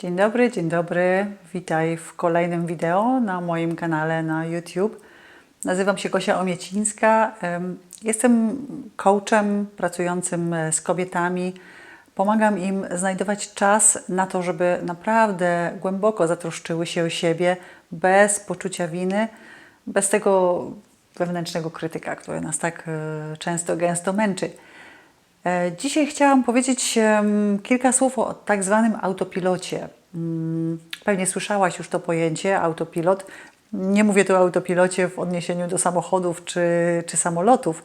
Dzień dobry, dzień dobry. Witaj w kolejnym wideo na moim kanale na YouTube. Nazywam się Gosia Omiecińska. Em, Jestem coachem pracującym z kobietami. Pomagam im znajdować czas na to, żeby naprawdę głęboko zatroszczyły się o siebie, bez poczucia winy, bez tego wewnętrznego krytyka, który nas tak e, często, gęsto męczy. E, Dzisiaj chciałam powiedzieć kilka słów o tak zwanym autopilocie. Mm, Pewnie słyszałaś już to pojęcie autopilot. Nie mówię tu o autopilocie w odniesieniu do samochodów czy, czy samolotów,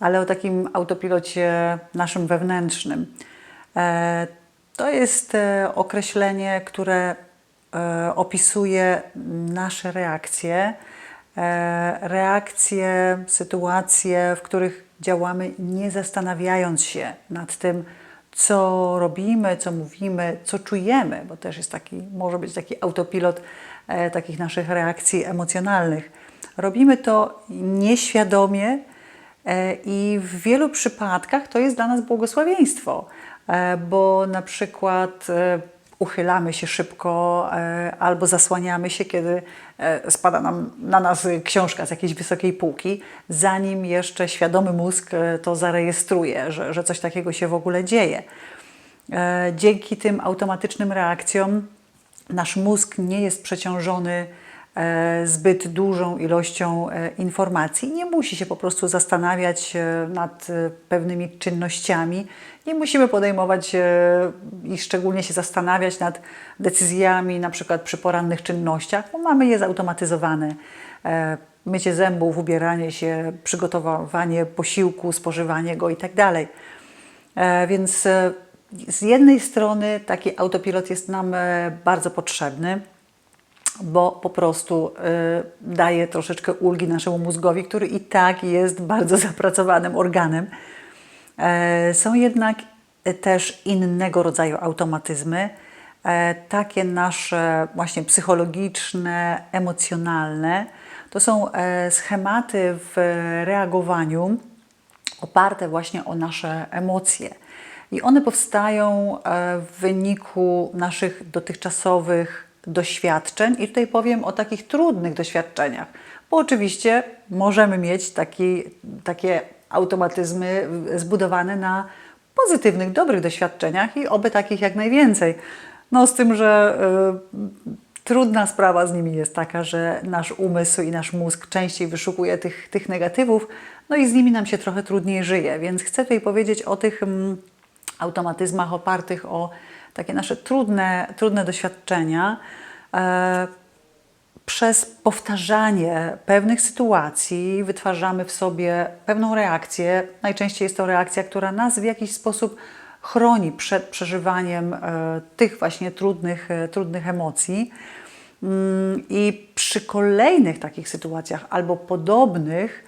ale o takim autopilocie naszym wewnętrznym. E, To jest e, określenie, które opisuje nasze reakcje, reakcje, sytuacje, w których działamy nie zastanawiając się nad tym, co robimy, co mówimy, co czujemy, bo też jest taki, może być taki autopilot e, takich naszych reakcji emocjonalnych. Robimy to nieświadomie e, i w wielu przypadkach to jest dla nas błogosławieństwo, e, bo na przykład e, uchylamy się szybko e, albo zasłaniamy się, kiedy e, spada nam na nas książka z jakiejś wysokiej półki, zanim jeszcze świadomy mózg e, to zarejestruje, że, że coś takiego się w ogóle dzieje. Dzięki tym automatycznym reakcjom nasz mózg nie jest przeciążony zbyt dużą ilością e, informacji. Nie musi się po prostu zastanawiać e, nad e, pewnymi czynnościami. Nie musimy podejmować e, i szczególnie się zastanawiać nad decyzjami, na przykład przy porannych czynnościach, bo mamy je zautomatyzowane. E, Mycie zębów, ubieranie się, przygotowywanie posiłku, spożywanie go itd. E, Więc e, z jednej strony taki autopilot jest nam e, bardzo potrzebny, bo po prostu e, daje troszeczkę ulgi naszemu mózgowi, który i tak jest bardzo zapracowanym organem. E, Są jednak też innego rodzaju automatyzmy, e, takie nasze właśnie psychologiczne, emocjonalne. To są e, schematy w reagowaniu oparte właśnie o nasze emocje. I one powstają w wyniku naszych dotychczasowych doświadczeń. I tutaj powiem o takich trudnych doświadczeniach, bo oczywiście możemy mieć taki, takie automatyzmy zbudowane na pozytywnych, dobrych doświadczeniach i oby takich jak najwięcej. No z tym, że y, trudna sprawa z nimi jest taka, że nasz umysł i nasz mózg częściej wyszukuje tych, tych negatywów, no i z nimi nam się trochę trudniej żyje. Więc chcę tutaj powiedzieć o tych mm, automatyzmach opartych o takie nasze trudne, trudne doświadczenia. E, przez powtarzanie pewnych sytuacji wytwarzamy w sobie pewną reakcję. Najczęściej jest to reakcja, która nas w jakiś sposób chroni przed przeżywaniem e, tych właśnie trudnych, e, trudnych emocji. Mm, I przy kolejnych takich sytuacjach albo podobnych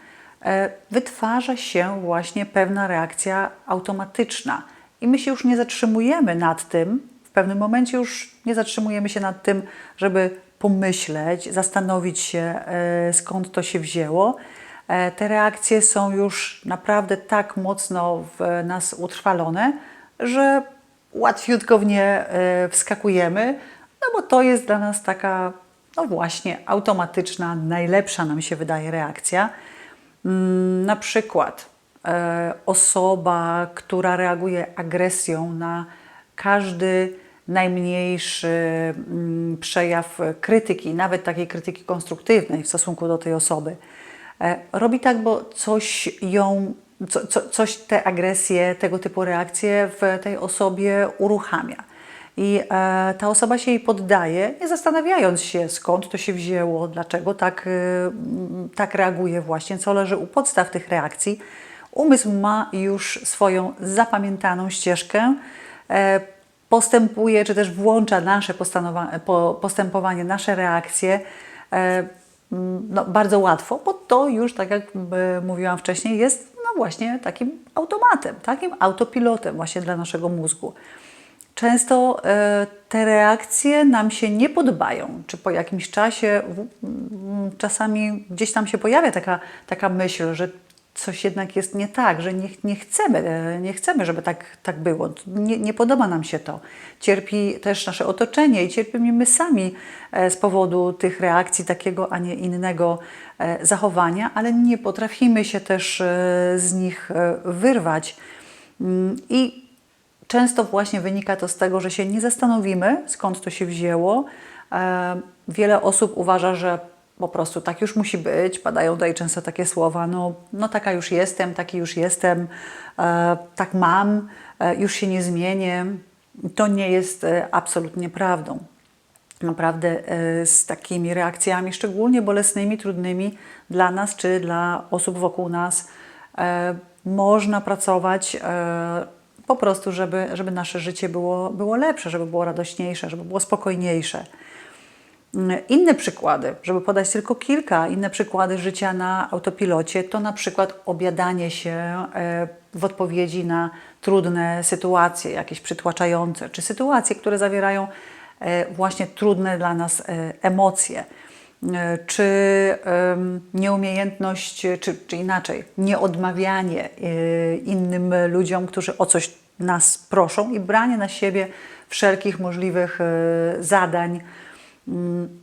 wytwarza się właśnie pewna reakcja automatyczna. I my się już nie zatrzymujemy nad tym, w pewnym momencie już nie zatrzymujemy się nad tym, żeby pomyśleć, zastanowić się, e, skąd to się wzięło. E, Te reakcje są już naprawdę tak mocno w nas utrwalone, że łatwiutko w nie e, wskakujemy, no bo to jest dla nas taka, no właśnie, automatyczna, najlepsza nam się wydaje reakcja. Mm, Na przykład osoba, która reaguje agresją na każdy najmniejszy mm, przejaw krytyki, nawet takiej krytyki konstruktywnej w stosunku do tej osoby, e, robi tak, bo coś ją, co, co, coś te agresje, tego typu reakcje w tej osobie uruchamia. I e, ta osoba się jej poddaje, nie zastanawiając się, skąd to się wzięło, dlaczego tak, m, tak reaguje właśnie, co leży u podstaw tych reakcji. Umysł ma już swoją zapamiętaną ścieżkę, e, postępuje, czy też włącza nasze postępowanie, nasze reakcje e, m, no, bardzo łatwo, bo to już, tak jak mówiłam wcześniej, jest no właśnie takim automatem, takim autopilotem właśnie dla naszego mózgu. Często e, te reakcje nam się nie podobają, czy po jakimś czasie, czasami gdzieś tam się pojawia taka, taka myśl, że coś jednak jest nie tak, że nie, nie, chcemy, e, nie chcemy, żeby tak, tak było. Nie, nie podoba nam się to. Cierpi też nasze otoczenie i cierpimy my sami e, z powodu tych reakcji takiego, a nie innego e, zachowania, ale nie potrafimy się też z nich wyrwać. Mm, I często właśnie wynika to z tego, że się nie zastanowimy, skąd to się wzięło. Wiele osób uważa, że po prostu tak już musi być. Padają tutaj często takie słowa, no, no taka już jestem, taki już jestem, e, tak mam, e, już się nie zmienię. To nie jest e, absolutnie prawdą. Naprawdę e, z takimi reakcjami, szczególnie bolesnymi, trudnymi dla nas czy dla osób wokół nas, e, można pracować e, po prostu, żeby, żeby nasze życie było, było lepsze, żeby było radośniejsze, żeby było spokojniejsze. Inne przykłady, żeby podać tylko kilka, inne przykłady życia na autopilocie, to na przykład obiadanie się e, w odpowiedzi na trudne sytuacje, jakieś przytłaczające, czy sytuacje, które zawierają e, właśnie trudne dla nas e, emocje, czy nieumiejętność, czy, czy inaczej, nieodmawianie innym ludziom, którzy o coś nas proszą i branie na siebie wszelkich możliwych zadań,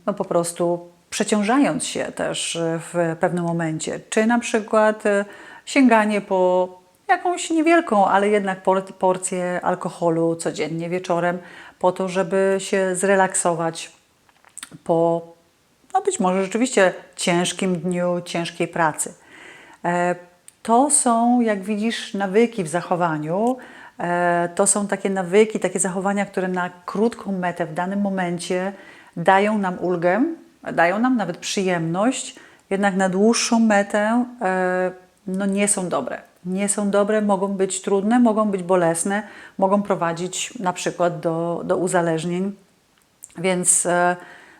no po prostu przeciążając się też w pewnym momencie, czy na przykład e, sięganie po jakąś niewielką, ale jednak porcję alkoholu codziennie wieczorem, po to, żeby się zrelaksować po no być może rzeczywiście ciężkim dniu, ciężkiej pracy. E, to są, jak widzisz, nawyki w zachowaniu. E, to są takie nawyki, takie zachowania, które na krótką metę w danym momencie dają nam ulgę, dają nam nawet przyjemność, jednak na dłuższą metę e, no nie są dobre. Nie są dobre, mogą być trudne, mogą być bolesne, mogą prowadzić na przykład do, do uzależnień. Więc e,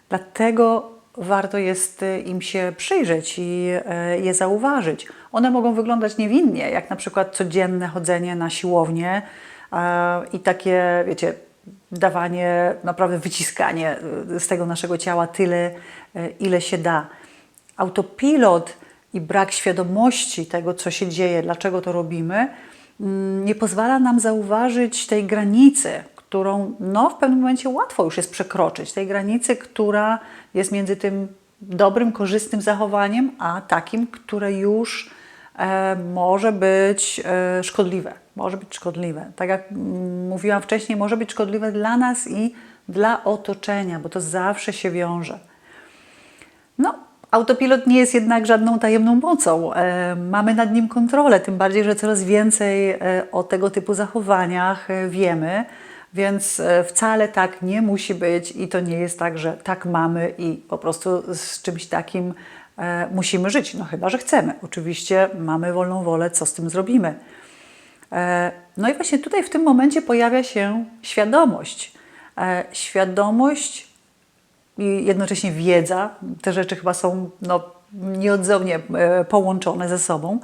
dlatego warto jest im się przyjrzeć i e, je zauważyć. One mogą wyglądać niewinnie, jak na przykład codzienne chodzenie na siłownię i takie, wiecie, dawanie, naprawdę wyciskanie y, z tego naszego ciała tyle, y, ile się da. Autopilot i brak świadomości tego, co się dzieje, dlaczego to robimy, mm, nie pozwala nam zauważyć tej granicy, którą no, w pewnym momencie łatwo już jest przekroczyć. Tej granicy, która jest między tym dobrym, korzystnym zachowaniem, a takim, które już e, może być e, szkodliwe może być szkodliwe. Tak jak mówiłam wcześniej, może być szkodliwe dla nas i dla otoczenia, bo to zawsze się wiąże. No, autopilot nie jest jednak żadną tajemną mocą. E, mamy nad nim kontrolę, tym bardziej, że coraz więcej e, o tego typu zachowaniach e, wiemy. Więc e, wcale tak nie musi być i to nie jest tak, że tak mamy i po prostu z czymś takim e, musimy żyć. No chyba, że chcemy. Oczywiście mamy wolną wolę, co z tym zrobimy. E, no i właśnie tutaj w tym momencie pojawia się świadomość. E, świadomość i jednocześnie wiedza, te rzeczy chyba są no, nieodzownie e, połączone ze sobą.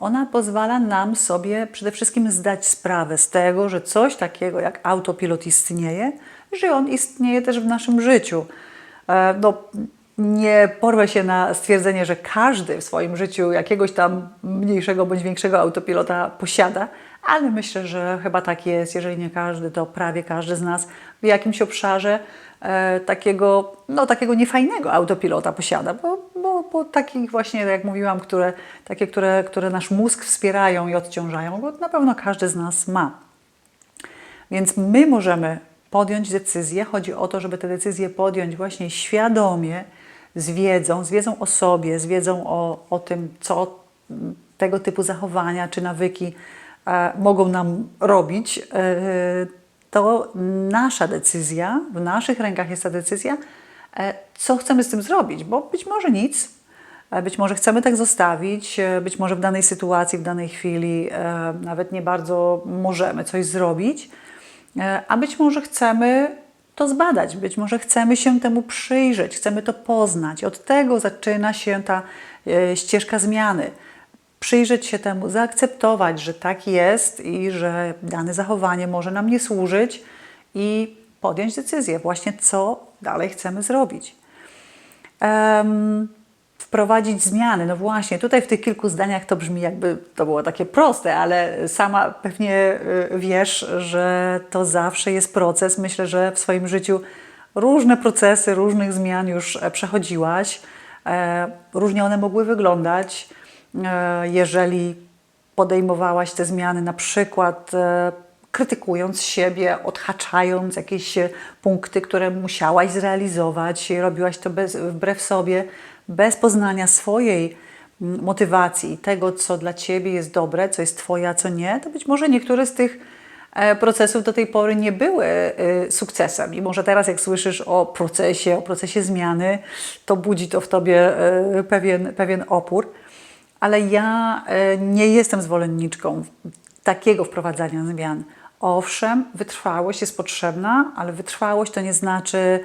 Ona pozwala nam sobie przede wszystkim zdać sprawę z tego, że coś takiego jak autopilot istnieje, że on istnieje też w naszym życiu. No, nie porwę się na stwierdzenie, że każdy w swoim życiu jakiegoś tam mniejszego bądź większego autopilota posiada, ale myślę, że chyba tak jest, jeżeli nie każdy, to prawie każdy z nas w jakimś obszarze e, takiego, no, takiego niefajnego autopilota posiada, bo, bo, bo takich właśnie, jak mówiłam, które, takie, które, które nasz mózg wspierają i odciążają, bo na pewno każdy z nas ma. Więc my możemy podjąć decyzję. Chodzi o to, żeby te decyzje podjąć właśnie świadomie, z wiedzą, z wiedzą o sobie, z wiedzą o, o tym, co tego typu zachowania czy nawyki e, mogą nam robić, e, to nasza decyzja, w naszych rękach jest ta decyzja, e, co chcemy z tym zrobić, bo być może nic, być może chcemy tak zostawić, być może w danej sytuacji, w danej chwili nawet nie bardzo możemy coś zrobić, a być może chcemy to zbadać. Być może chcemy się temu przyjrzeć, chcemy to poznać. Od tego zaczyna się ta e, ścieżka zmiany. Przyjrzeć się temu, zaakceptować, że tak jest i że dane zachowanie może nam nie służyć i podjąć decyzję, właśnie co dalej chcemy zrobić. Um, wprowadzić zmiany. No właśnie, tutaj w tych kilku zdaniach to brzmi jakby to było takie proste, ale sama pewnie y, wiesz, że to zawsze jest proces. Myślę, że w swoim życiu różne procesy, różnych zmian już e, przechodziłaś. E, Różnie one mogły wyglądać. E, Jeżeli podejmowałaś te zmiany, na przykład krytykując siebie, odhaczając jakieś punkty, które musiałaś zrealizować, robiłaś to bez, wbrew sobie, bez poznania swojej mm, motywacji tego, co dla ciebie jest dobre, co jest twoje, a co nie, to być może niektóre z tych e, procesów do tej pory nie były e, sukcesem. I może teraz, jak słyszysz o procesie, o procesie zmiany, to budzi to w tobie e, pewien, pewien opór. Ale ja nie jestem zwolenniczką takiego wprowadzania zmian. Owszem, wytrwałość jest potrzebna, ale wytrwałość to nie znaczy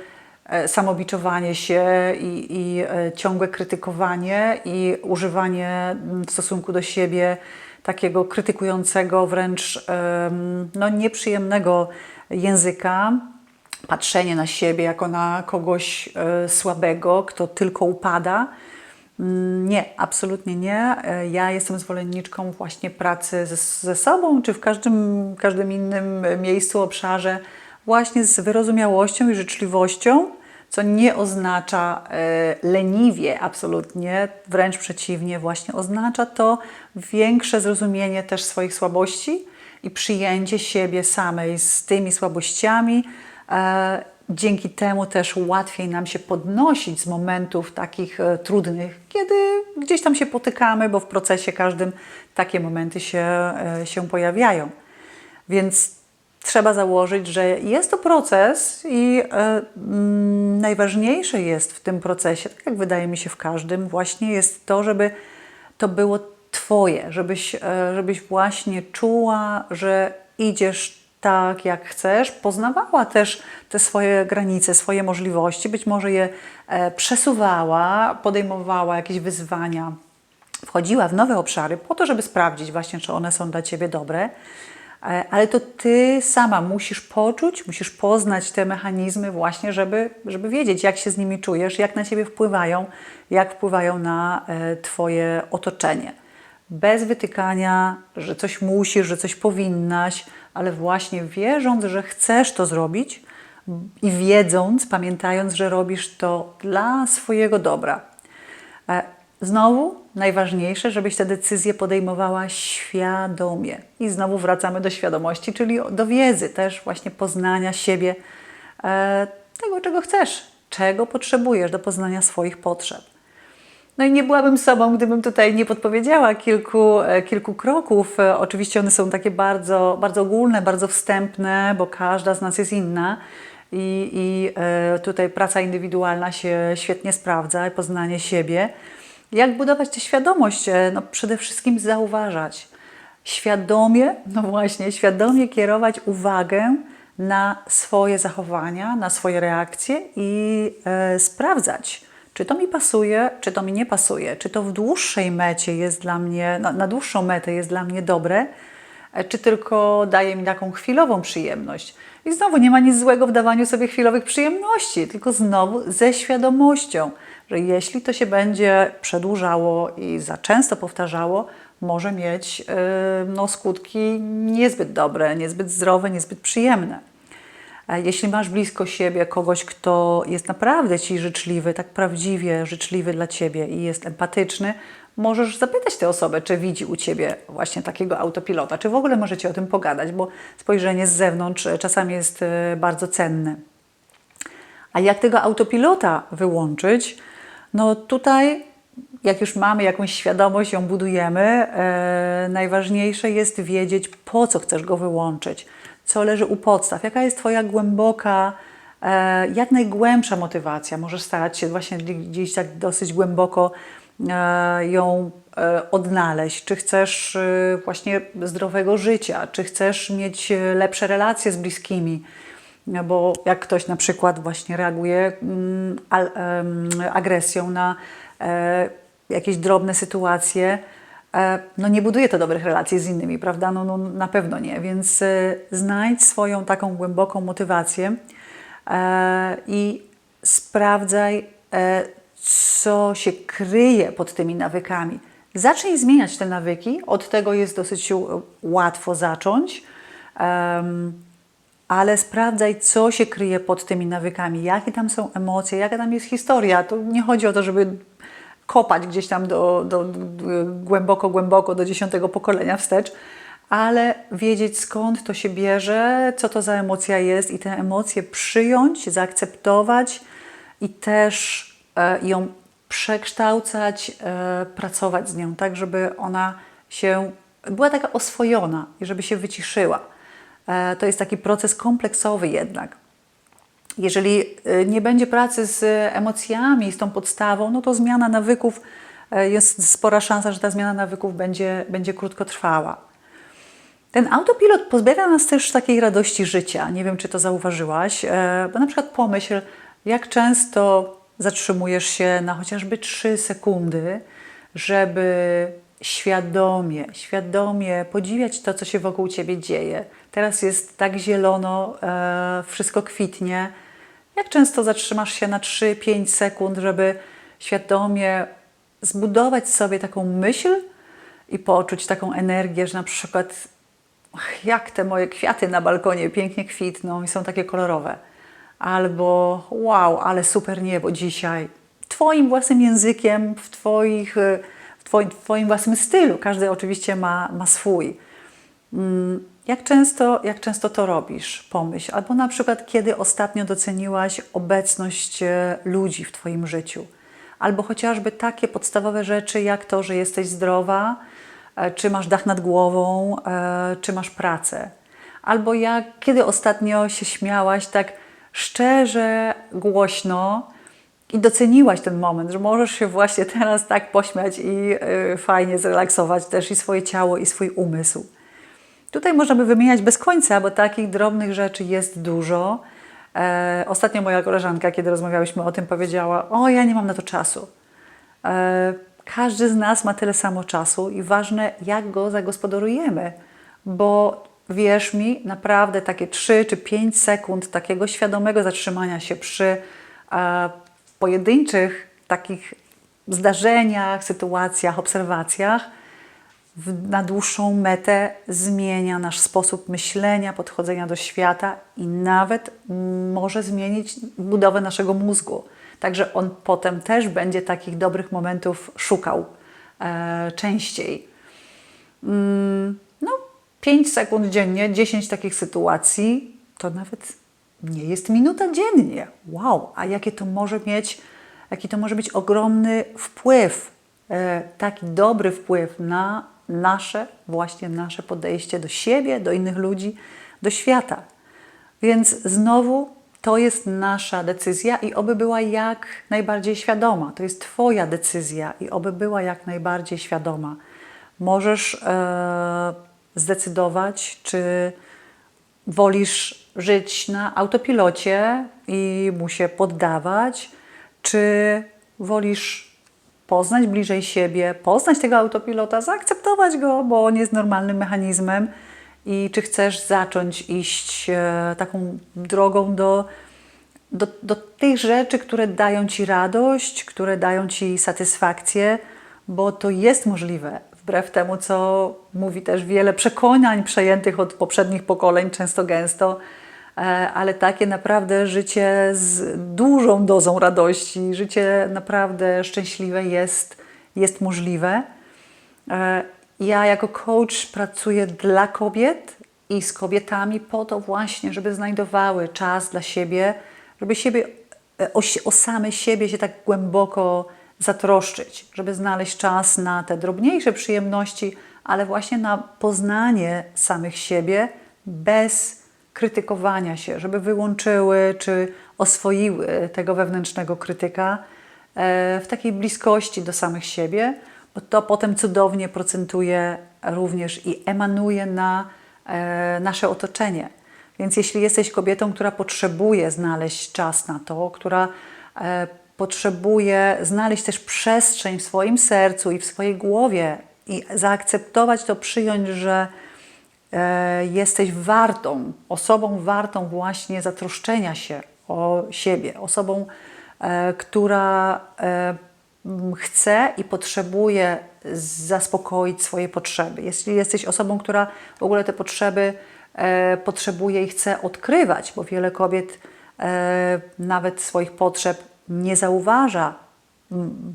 samobiczowanie się i, i e, ciągłe krytykowanie i używanie mm, w stosunku do siebie takiego krytykującego, wręcz no, nieprzyjemnego języka, patrzenie na siebie jako na kogoś e, słabego, kto tylko upada. Mm, Nie, absolutnie nie. E, Ja jestem zwolenniczką właśnie pracy ze, ze sobą, czy w każdym, każdym innym miejscu, obszarze, właśnie z wyrozumiałością i życzliwością, co nie oznacza e, leniwie, absolutnie, wręcz przeciwnie, właśnie oznacza to większe zrozumienie też swoich słabości i przyjęcie siebie samej z tymi słabościami. E, Dzięki temu też łatwiej nam się podnosić z momentów takich e, trudnych, kiedy gdzieś tam się potykamy, bo w procesie każdym takie momenty się, się pojawiają. Więc trzeba założyć, że jest to proces i e, mm, najważniejsze jest w tym procesie, tak jak wydaje mi się w każdym, właśnie jest to, żeby to było Twoje, żebyś, e, żebyś właśnie czuła, że idziesz tak, jak chcesz, poznawała też te swoje granice, swoje możliwości, być może je e, przesuwała, podejmowała jakieś wyzwania, wchodziła w nowe obszary po to, żeby sprawdzić właśnie, czy one są dla Ciebie dobre. E, Ale to Ty sama musisz poczuć, musisz poznać te mechanizmy właśnie, żeby, żeby wiedzieć, jak się z nimi czujesz, jak na Ciebie wpływają, jak wpływają na e, Twoje otoczenie. Bez wytykania, że coś musisz, że coś powinnaś, ale właśnie wierząc, że chcesz to zrobić i wiedząc, pamiętając, że robisz to dla swojego dobra. Znowu najważniejsze, żebyś te decyzje podejmowała świadomie. I znowu wracamy do świadomości, czyli do wiedzy, też właśnie poznania siebie, e, tego, czego chcesz, czego potrzebujesz do poznania swoich potrzeb. No i nie byłabym sobą, gdybym tutaj nie podpowiedziała kilku, e, kilku kroków. E, Oczywiście one są takie bardzo, bardzo ogólne, bardzo wstępne, bo każda z nas jest inna. I, i e, tutaj praca indywidualna się świetnie sprawdza, poznanie siebie. Jak budować tę świadomość? E, No przede wszystkim zauważać. Świadomie, no właśnie, świadomie kierować uwagę na swoje zachowania, na swoje reakcje i e, sprawdzać, czy to mi pasuje, czy to mi nie pasuje, czy to w dłuższej mecie jest dla mnie, na, na dłuższą metę jest dla mnie dobre, e, czy tylko daje mi taką chwilową przyjemność. I znowu nie ma nic złego w dawaniu sobie chwilowych przyjemności, tylko znowu ze świadomością, że jeśli to się będzie przedłużało i za często powtarzało, może mieć yy, no, skutki niezbyt dobre, niezbyt zdrowe, niezbyt przyjemne. E, Jeśli masz blisko siebie kogoś, kto jest naprawdę ci życzliwy, tak prawdziwie życzliwy dla ciebie i jest empatyczny, możesz zapytać tę osobę, czy widzi u ciebie właśnie takiego autopilota, czy w ogóle możecie o tym pogadać, bo spojrzenie z zewnątrz e, czasami jest e, bardzo cenne. A jak tego autopilota wyłączyć? No tutaj, jak już mamy jakąś świadomość, ją budujemy, e, najważniejsze jest wiedzieć, po co chcesz go wyłączyć, co leży u podstaw, jaka jest Twoja głęboka, e, jak najgłębsza motywacja. Możesz starać się właśnie gdzieś tak dosyć głęboko e, ją odnaleźć. Czy chcesz właśnie zdrowego życia, czy chcesz mieć lepsze relacje z bliskimi. Bo jak ktoś na przykład właśnie reaguje mm, agresją na e, jakieś drobne sytuacje, e, no nie buduje to dobrych relacji z innymi, prawda? No, no na pewno nie, więc e, znajdź swoją taką głęboką motywację i sprawdzaj, co się kryje pod tymi nawykami. Zacznij zmieniać te nawyki, od tego jest dosyć łatwo zacząć, ale sprawdzaj, co się kryje pod tymi nawykami, jakie tam są emocje, jaka tam jest historia. To nie chodzi o to, żeby kopać gdzieś tam do, do, do, głęboko, głęboko do dziesiątego pokolenia wstecz, ale wiedzieć skąd to się bierze, co to za emocja jest i tę emocję przyjąć, zaakceptować i też e, ją przekształcać, e, pracować z nią, tak żeby ona się była taka oswojona i żeby się wyciszyła. E, to jest taki proces kompleksowy jednak. Jeżeli y, nie będzie pracy z emocjami, z tą podstawą, no to zmiana nawyków, e, jest spora szansa, że ta zmiana nawyków będzie, będzie krótkotrwała. Ten autopilot pozbawia nas też takiej radości życia. Nie wiem, czy to zauważyłaś, e, bo na przykład pomyśl, jak często zatrzymujesz się na chociażby 3 sekundy, żeby świadomie, świadomie podziwiać to, co się wokół ciebie dzieje. Teraz jest tak zielono, e, wszystko kwitnie. Jak często zatrzymasz się na 3-5 sekund, żeby świadomie zbudować sobie taką myśl i poczuć taką energię, że na przykład jak te moje kwiaty na balkonie pięknie kwitną i są takie kolorowe. Albo wow, ale super niebo dzisiaj. Twoim własnym językiem, w, twoich, e, w twoim, twoim własnym stylu. Każdy oczywiście ma, ma swój. Mm, Jak często, jak często to robisz? Pomyśl. Albo na przykład, kiedy ostatnio doceniłaś obecność e, ludzi w Twoim życiu. Albo chociażby takie podstawowe rzeczy, jak to, że jesteś zdrowa, e, czy masz dach nad głową, e, czy masz pracę. Albo jak, kiedy ostatnio się śmiałaś tak szczerze, głośno i doceniłaś ten moment, że możesz się właśnie teraz tak pośmiać i fajnie zrelaksować też i swoje ciało, i swój umysł. Tutaj możemy wymieniać bez końca, bo takich drobnych rzeczy jest dużo. E, ostatnio moja koleżanka, kiedy rozmawiałyśmy o tym, powiedziała: O, ja nie mam na to czasu. E, każdy z nas ma tyle samo czasu i ważne, jak go zagospodarujemy, bo wierz mi, naprawdę takie 3 czy 5 sekund takiego świadomego zatrzymania się przy e, pojedynczych takich zdarzeniach, sytuacjach, obserwacjach na dłuższą metę zmienia nasz sposób myślenia, podchodzenia do świata i nawet może zmienić budowę naszego mózgu. Także on potem też będzie takich dobrych momentów szukał e, częściej. Mm, no, 5 sekund dziennie, 10 takich sytuacji, to nawet nie jest minuta dziennie. Wow, a jakie to może mieć, jaki to może być ogromny wpływ, e, taki dobry wpływ na nasze, właśnie nasze podejście do siebie, do innych ludzi, do świata. Więc znowu to jest nasza decyzja i oby była jak najbardziej świadoma. To jest Twoja decyzja i oby była jak najbardziej świadoma. Możesz e, zdecydować, czy wolisz żyć na autopilocie i mu się poddawać, czy wolisz poznać bliżej siebie, poznać tego autopilota, zaakceptować go, bo on jest normalnym mechanizmem i czy chcesz zacząć iść e, taką drogą do, do, do tych rzeczy, które dają Ci radość, które dają Ci satysfakcję, bo to jest możliwe. Wbrew temu, co mówi też wiele przekonań przejętych od poprzednich pokoleń, często gęsto, ale takie naprawdę życie z dużą dozą radości, życie naprawdę szczęśliwe jest, jest możliwe. E, Ja jako coach pracuję dla kobiet i z kobietami po to właśnie, żeby znajdowały czas dla siebie, żeby siebie, e, o, o same siebie się tak głęboko zatroszczyć, żeby znaleźć czas na te drobniejsze przyjemności, ale właśnie na poznanie samych siebie bez krytykowania się, żeby wyłączyły czy oswoiły tego wewnętrznego krytyka e, w takiej bliskości do samych siebie, bo to potem cudownie procentuje również i emanuje na e, nasze otoczenie. Więc jeśli jesteś kobietą, która potrzebuje znaleźć czas na to, która e, potrzebuje znaleźć też przestrzeń w swoim sercu i w swojej głowie i zaakceptować to, przyjąć, że jesteś wartą, osobą wartą właśnie zatroszczenia się o siebie, osobą, e, która e, chce i potrzebuje zaspokoić swoje potrzeby. Jeśli jesteś osobą, która w ogóle te potrzeby e, potrzebuje i chce odkrywać, bo wiele kobiet e, nawet swoich potrzeb nie zauważa,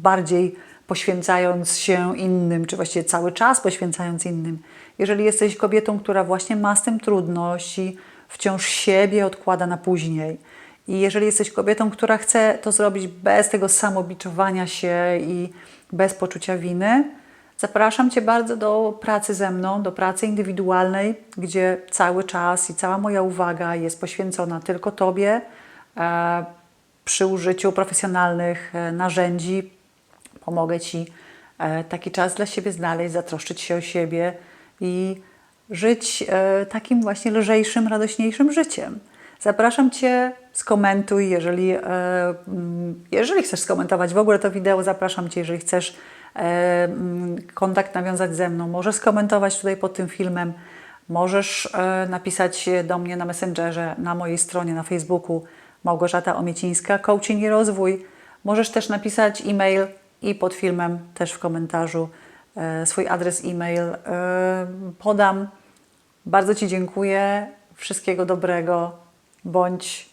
bardziej poświęcając się innym, czy właściwie cały czas poświęcając innym. Jeżeli jesteś kobietą, która właśnie ma z tym trudność i wciąż siebie odkłada na później, i jeżeli jesteś kobietą, która chce to zrobić bez tego samobiczowania się i bez poczucia winy, zapraszam Cię bardzo do pracy ze mną, do pracy indywidualnej, gdzie cały czas i cała moja uwaga jest poświęcona tylko Tobie e, przy użyciu profesjonalnych e, narzędzi. Pomogę Ci e, taki czas dla siebie znaleźć, zatroszczyć się o siebie i żyć e, takim właśnie lżejszym, radośniejszym życiem. Zapraszam Cię, skomentuj, jeżeli, e, mm, jeżeli chcesz skomentować w ogóle to wideo, zapraszam Cię, jeżeli chcesz e, mm, kontakt nawiązać ze mną, możesz skomentować tutaj pod tym filmem, możesz napisać do mnie na Messengerze, na mojej stronie na Facebooku Małgorzata Omiecińska, Coaching i Rozwój. Możesz też napisać e-mail i pod filmem też w komentarzu swój adres e-mail e, podam. Bardzo Ci dziękuję. Wszystkiego dobrego. Bądź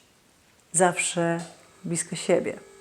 zawsze blisko siebie.